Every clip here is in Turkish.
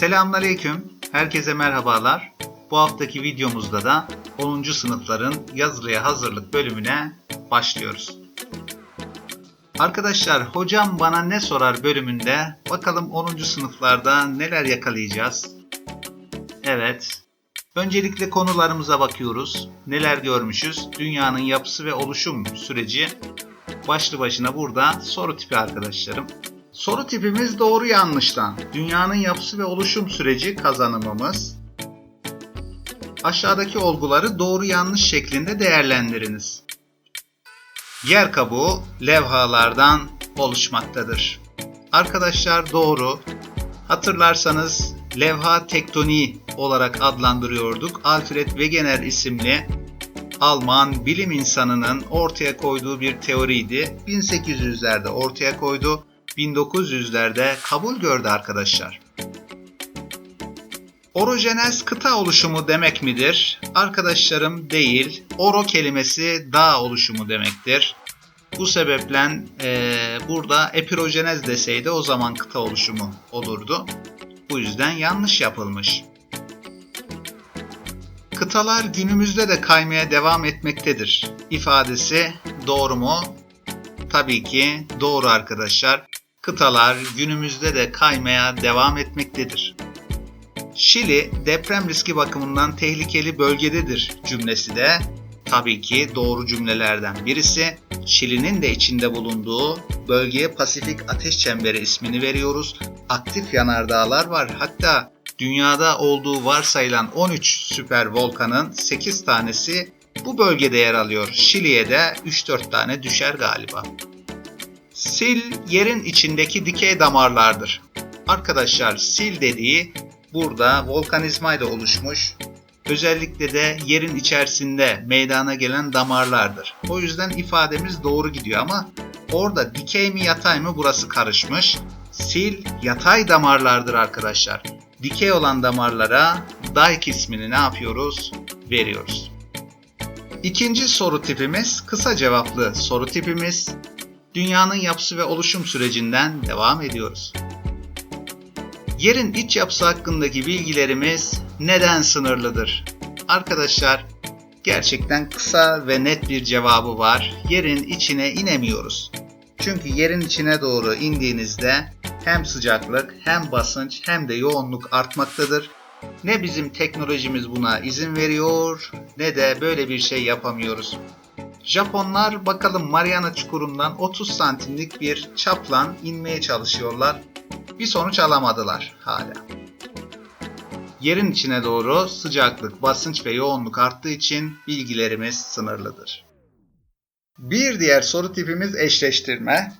Selamünaleyküm. Herkese merhabalar. Bu haftaki videomuzda da 10. sınıfların yazılıya hazırlık bölümüne başlıyoruz. Arkadaşlar hocam bana ne sorar bölümünde bakalım 10. sınıflarda neler yakalayacağız. Evet. Öncelikle konularımıza bakıyoruz. Neler görmüşüz? Dünyanın yapısı ve oluşum süreci başlı başına burada soru tipi arkadaşlarım. Soru tipimiz doğru yanlıştan. Dünyanın yapısı ve oluşum süreci kazanımımız. Aşağıdaki olguları doğru yanlış şeklinde değerlendiriniz. Yer kabuğu levhalardan oluşmaktadır. Arkadaşlar doğru. Hatırlarsanız levha tektoniği olarak adlandırıyorduk. Alfred Wegener isimli Alman bilim insanının ortaya koyduğu bir teoriydi. 1800'lerde ortaya koydu. 1900'lerde kabul gördü arkadaşlar. Orojenez kıta oluşumu demek midir? Arkadaşlarım değil. Oro kelimesi dağ oluşumu demektir. Bu sebeple e, burada epirojenez deseydi o zaman kıta oluşumu olurdu. Bu yüzden yanlış yapılmış. Kıtalar günümüzde de kaymaya devam etmektedir. İfadesi doğru mu? Tabii ki doğru arkadaşlar. Kıtalar günümüzde de kaymaya devam etmektedir. Şili deprem riski bakımından tehlikeli bölgededir cümlesi de tabii ki doğru cümlelerden birisi. Şili'nin de içinde bulunduğu bölgeye Pasifik Ateş Çemberi ismini veriyoruz. Aktif yanardağlar var. Hatta dünyada olduğu varsayılan 13 süper volkanın 8 tanesi bu bölgede yer alıyor. Şili'ye de 3-4 tane düşer galiba. Sil yerin içindeki dikey damarlardır. Arkadaşlar sil dediği burada volkanizmayla oluşmuş özellikle de yerin içerisinde meydana gelen damarlardır. O yüzden ifademiz doğru gidiyor ama orada dikey mi yatay mı burası karışmış. Sil yatay damarlardır arkadaşlar. Dikey olan damarlara dike ismini ne yapıyoruz? Veriyoruz. İkinci soru tipimiz kısa cevaplı soru tipimiz. Dünyanın yapısı ve oluşum sürecinden devam ediyoruz. Yerin iç yapısı hakkındaki bilgilerimiz neden sınırlıdır? Arkadaşlar gerçekten kısa ve net bir cevabı var. Yerin içine inemiyoruz. Çünkü yerin içine doğru indiğinizde hem sıcaklık hem basınç hem de yoğunluk artmaktadır. Ne bizim teknolojimiz buna izin veriyor ne de böyle bir şey yapamıyoruz. Japonlar bakalım Mariana Çukuru'ndan 30 santimlik bir çapla inmeye çalışıyorlar. Bir sonuç alamadılar hala. Yerin içine doğru sıcaklık, basınç ve yoğunluk arttığı için bilgilerimiz sınırlıdır. Bir diğer soru tipimiz eşleştirme.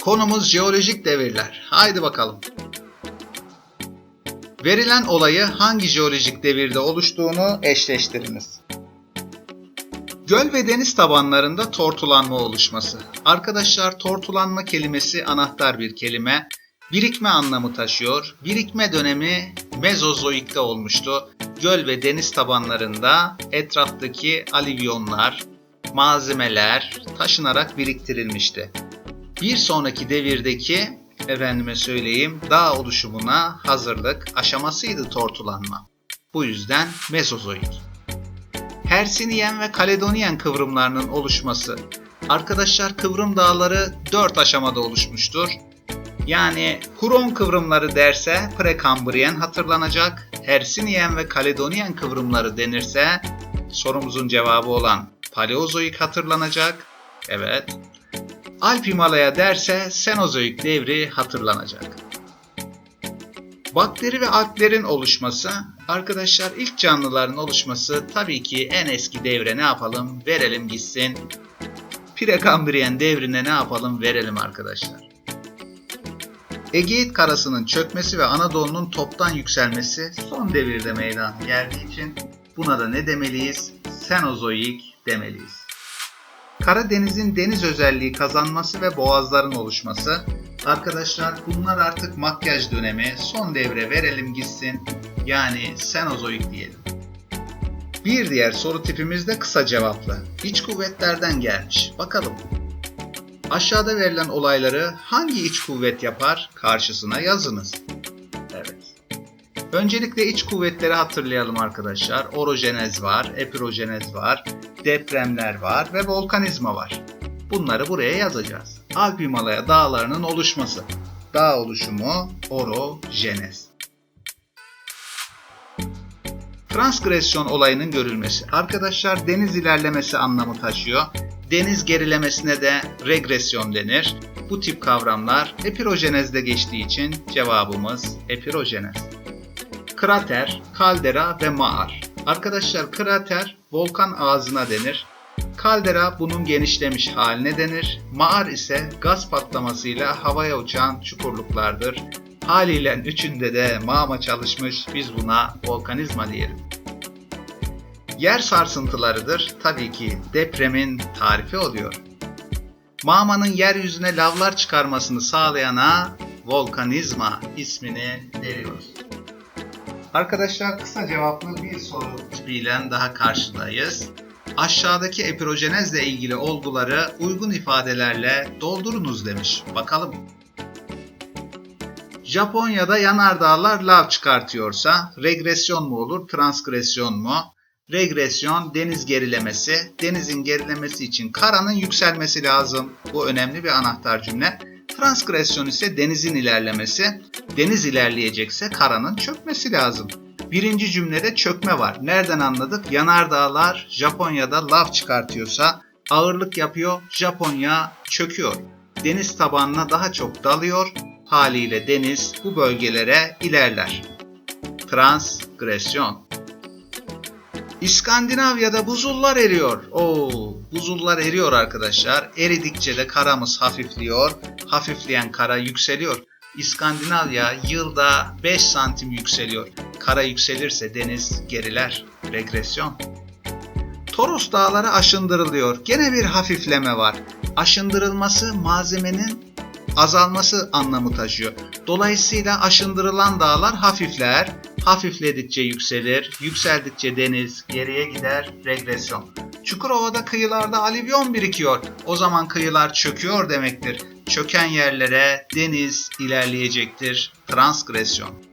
Konumuz jeolojik devirler. Haydi bakalım. Verilen olayı hangi jeolojik devirde oluştuğunu eşleştiriniz. Göl ve deniz tabanlarında tortulanma oluşması. Arkadaşlar tortulanma kelimesi anahtar bir kelime. Birikme anlamı taşıyor. Birikme dönemi Mezozoik'te olmuştu. Göl ve deniz tabanlarında etraftaki alivyonlar, malzemeler taşınarak biriktirilmişti. Bir sonraki devirdeki efendime söyleyeyim dağ oluşumuna hazırlık aşamasıydı tortulanma. Bu yüzden Mezozoik. Hersiniyen ve Kaledoniyen kıvrımlarının oluşması. Arkadaşlar kıvrım dağları 4 aşamada oluşmuştur. Yani Huron kıvrımları derse Prekambriyen hatırlanacak. Hersiniyen ve Kaledoniyen kıvrımları denirse sorumuzun cevabı olan Paleozoik hatırlanacak. Evet. Alp Himalaya derse Senozoik devri hatırlanacak. Bakteri ve alglerin oluşması, arkadaşlar ilk canlıların oluşması tabii ki en eski devre ne yapalım? Verelim gitsin. Prekambriyen devrine ne yapalım? Verelim arkadaşlar. Egeit karasının çökmesi ve Anadolu'nun toptan yükselmesi son devirde meydana geldiği için buna da ne demeliyiz? Senozoik demeliyiz. Karadeniz'in deniz özelliği kazanması ve boğazların oluşması. Arkadaşlar bunlar artık makyaj dönemi. Son devre verelim gitsin. Yani Senozoik diyelim. Bir diğer soru tipimiz de kısa cevaplı. İç kuvvetlerden gelmiş. Bakalım. Aşağıda verilen olayları hangi iç kuvvet yapar? Karşısına yazınız. Evet. Öncelikle iç kuvvetleri hatırlayalım arkadaşlar. Orojenez var, epirojenez var, depremler var ve volkanizma var. Bunları buraya yazacağız. Alp Himalaya dağlarının oluşması. Dağ oluşumu orojenez. Transgresyon olayının görülmesi. Arkadaşlar deniz ilerlemesi anlamı taşıyor. Deniz gerilemesine de regresyon denir. Bu tip kavramlar epirojenezde geçtiği için cevabımız epirojenez. Krater, kaldera ve mağar. Arkadaşlar krater volkan ağzına denir. Kaldera bunun genişlemiş haline denir. Mağar ise gaz patlamasıyla havaya uçan çukurluklardır. Haliyle üçünde de mağma çalışmış biz buna volkanizma diyelim. Yer sarsıntılarıdır. Tabii ki depremin tarifi oluyor. Mağmanın yeryüzüne lavlar çıkarmasını sağlayana volkanizma ismini veriyoruz. Arkadaşlar kısa cevaplı bir soru tipiyle daha karşıdayız. Aşağıdaki epirojenezle ilgili olguları uygun ifadelerle doldurunuz demiş. Bakalım. Japonya'da yanardağlar lav çıkartıyorsa regresyon mu olur, transgresyon mu? Regresyon deniz gerilemesi. Denizin gerilemesi için karanın yükselmesi lazım. Bu önemli bir anahtar cümle. Transgresyon ise denizin ilerlemesi. Deniz ilerleyecekse karanın çökmesi lazım. Birinci cümlede çökme var. Nereden anladık? Yanardağlar Japonya'da lav çıkartıyorsa ağırlık yapıyor, Japonya çöküyor. Deniz tabanına daha çok dalıyor, haliyle deniz bu bölgelere ilerler. Transgresyon. İskandinavya'da buzullar eriyor. Oo, buzullar eriyor arkadaşlar. Eridikçe de karamız hafifliyor. Hafifleyen kara yükseliyor. İskandinavya yılda 5 santim yükseliyor. Kara yükselirse deniz geriler. Regresyon. Toros dağları aşındırılıyor. Gene bir hafifleme var. Aşındırılması malzemenin azalması anlamı taşıyor. Dolayısıyla aşındırılan dağlar hafifler, hafifledikçe yükselir, yükseldikçe deniz geriye gider, regresyon. Çukurova'da kıyılarda alüvyon birikiyor. O zaman kıyılar çöküyor demektir. Çöken yerlere deniz ilerleyecektir, transgresyon.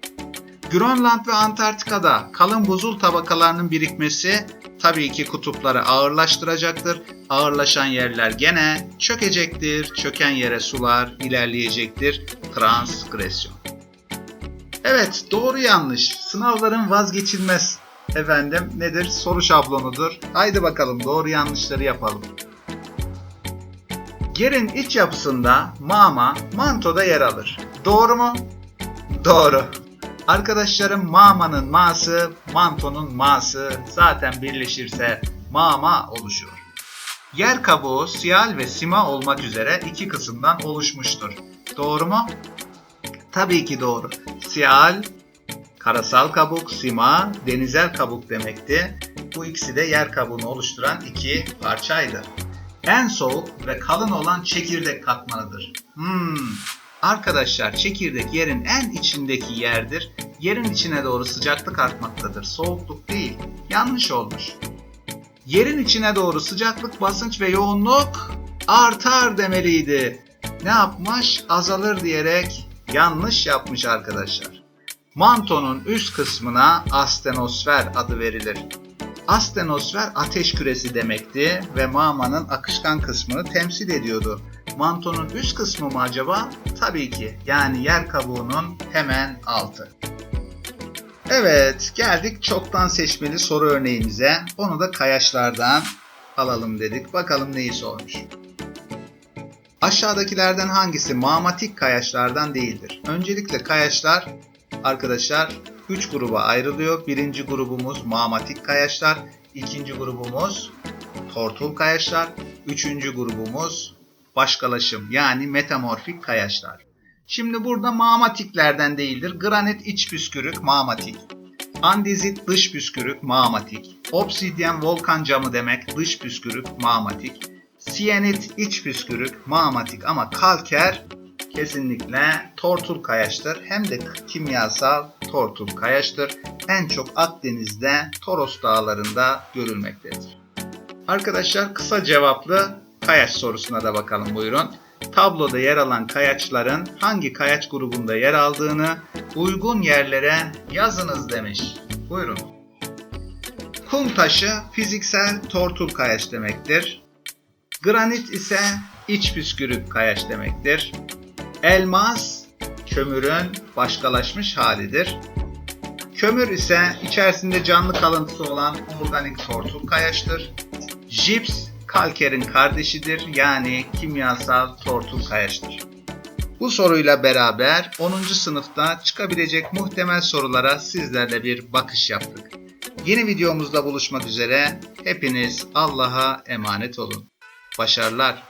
Grönland ve Antarktika'da kalın buzul tabakalarının birikmesi tabii ki kutupları ağırlaştıracaktır. Ağırlaşan yerler gene çökecektir. Çöken yere sular ilerleyecektir. Transgresyon. Evet doğru yanlış. Sınavların vazgeçilmez. Efendim nedir? Soru şablonudur. Haydi bakalım doğru yanlışları yapalım. Yerin iç yapısında mama mantoda yer alır. Doğru mu? Doğru. Arkadaşlarım mağmanın ma'sı, mantonun ma'sı zaten birleşirse mama oluşur. Yer kabuğu siyal ve sima olmak üzere iki kısımdan oluşmuştur. Doğru mu? Tabii ki doğru. Siyal, karasal kabuk, sima, denizel kabuk demekti. Bu ikisi de yer kabuğunu oluşturan iki parçaydı. En soğuk ve kalın olan çekirdek katmanıdır. Hmm, Arkadaşlar çekirdek yerin en içindeki yerdir. Yerin içine doğru sıcaklık artmaktadır. Soğukluk değil. Yanlış olmuş. Yerin içine doğru sıcaklık, basınç ve yoğunluk artar demeliydi. Ne yapmış? Azalır diyerek yanlış yapmış arkadaşlar. Mantonun üst kısmına astenosfer adı verilir. Astenosfer ateş küresi demekti ve mağmanın akışkan kısmını temsil ediyordu. Mantonun üst kısmı mı acaba? Tabii ki. Yani yer kabuğunun hemen altı. Evet, geldik çoktan seçmeli soru örneğimize. Onu da kayaçlardan alalım dedik. Bakalım neyi sormuş. Aşağıdakilerden hangisi mağmatik kayaçlardan değildir? Öncelikle kayaçlar arkadaşlar 3 gruba ayrılıyor. Birinci grubumuz mağmatik kayaçlar, ikinci grubumuz tortul kayaçlar, üçüncü grubumuz başkalaşım yani metamorfik kayaçlar. Şimdi burada mağmatiklerden değildir. Granit iç püskürük mağmatik. Andezit dış püskürük mağmatik. Obsidyen volkan camı demek dış püskürük mağmatik. Siyenit iç püskürük mağmatik ama kalker kesinlikle tortul kayaçtır. Hem de kimyasal tortul kayaçtır. En çok Akdeniz'de Toros dağlarında görülmektedir. Arkadaşlar kısa cevaplı kayaç sorusuna da bakalım buyurun. tabloda yer alan kayaçların hangi kayaç grubunda yer aldığını uygun yerlere yazınız demiş. Buyurun. Kum taşı fiziksel tortul kayaç demektir. Granit ise iç püskürük kayaç demektir. Elmas kömürün başkalaşmış halidir. Kömür ise içerisinde canlı kalıntısı olan organik tortul kayaçtır. Jips kalkerin kardeşidir yani kimyasal tortul kayaçtır. Bu soruyla beraber 10. sınıfta çıkabilecek muhtemel sorulara sizlerle bir bakış yaptık. Yeni videomuzda buluşmak üzere. Hepiniz Allah'a emanet olun. Başarılar.